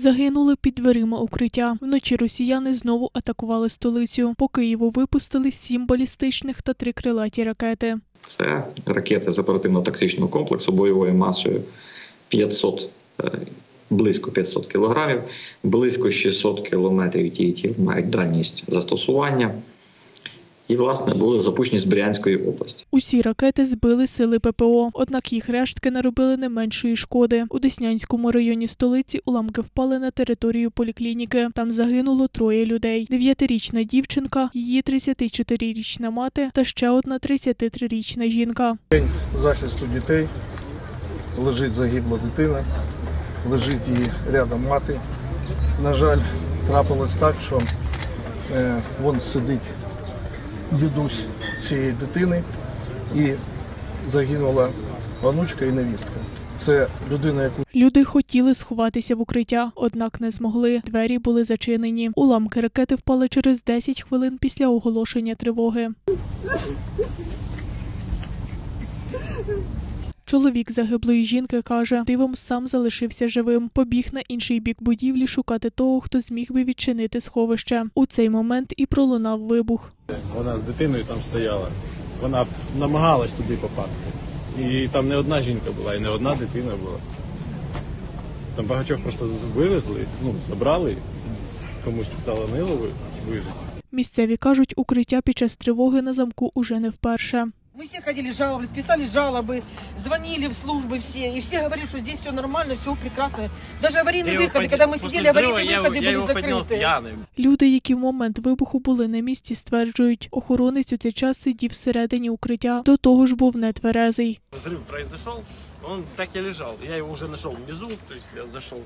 Загинули під дверима укриття. Вночі росіяни знову атакували столицю. По Києву випустили сім балістичних та три крилаті ракети. Це ракети з оперативно-тактичного комплексу бойовою масою 500, е, близько 500 кілограмів, близько 600 кілометрів ті ті мають дальність застосування. І, власне, були запущені з Брянської області. Усі ракети збили сили ППО, однак їх рештки наробили не меншої шкоди. У Деснянському районі столиці уламки впали на територію поліклініки. Там загинуло троє людей: дев'ятирічна дівчинка, її 34-річна мати та ще одна 33-річна жінка. День захисту дітей. Лежить загибла дитина, лежить її рядом мати. На жаль, трапилось так, що е, вон сидить дідусь цієї дитини і загинула онучка і невістка. Це людина, яку Люди хотіли сховатися в укриття, однак не змогли. Двері були зачинені. Уламки ракети впали через 10 хвилин після оголошення тривоги. Чоловік загиблої жінки каже, дивом сам залишився живим. Побіг на інший бік будівлі шукати того, хто зміг би відчинити сховище. У цей момент і пролунав вибух. Вона з дитиною там стояла. Вона намагалась туди попасти. І там не одна жінка була, і не одна дитина була. Там багатьох просто вивезли, ну, забрали, комусь таланило ви- вижити. Місцеві кажуть, укриття під час тривоги на замку уже не вперше. Мы все ходили, жаловались, писали жалобы, звонили в службы все, и все говорили, что здесь все нормально, все прекрасно. Даже аварийные выходы, когда мы сидели, аварийные выходы были закрыты. Люди, які в момент вибуху були на місці, стверджують, охоронець у цей час сидів всередині укриття, до того ж був нетверезий. Взрыв произошел, он так и лежал. Я его уже нашел внизу, то есть я зашел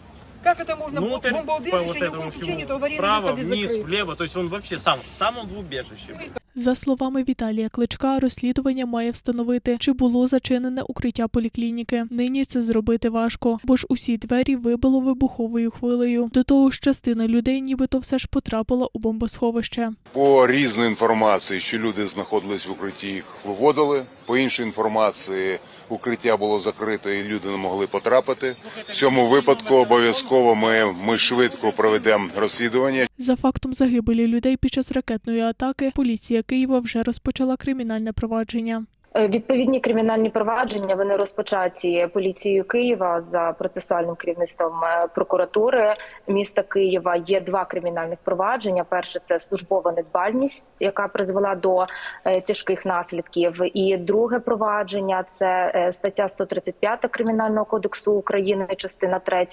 Как это можно? внутрь, по Бомбоубежище, вот ни в этому коем случае всему, нет, аварийные вправо, выходы вниз, закрыты. влево, то есть он вообще сам, сам он в убежище. За словами Віталія Кличка, розслідування має встановити, чи було зачинене укриття поліклініки. Нині це зробити важко, бо ж усі двері вибило вибуховою хвилею. До того ж, частина людей, нібито все ж потрапила у бомбосховище. По різній інформації, що люди знаходились в укритті, їх виводили. По іншій інформації, укриття було закрите і люди не могли потрапити. В цьому випадку обов'язково ми, ми швидко проведемо розслідування. За фактом загибелі людей під час ракетної атаки, поліція Києва вже розпочала кримінальне провадження. Е, Відповідні кримінальні провадження вони розпочаті поліцією Києва за процесуальним керівництвом е, прокуратури міста Києва. Є два кримінальних провадження. Перше це службова недбальність, яка призвела до е, тяжких наслідків. І друге провадження це стаття 135 кримінального кодексу України, частина 3.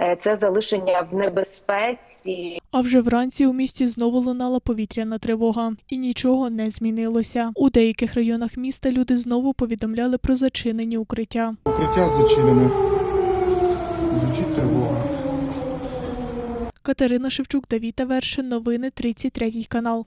Е, Це залишення в небезпеці А вже вранці у місті знову лунала повітряна тривога, і нічого не змінилося. У деяких районах міста люди знову повідомляли про зачинені укриття. Укриття зачинене. Звучить тривога. Катерина Шевчук, Давіта Вершин, новини 33 канал.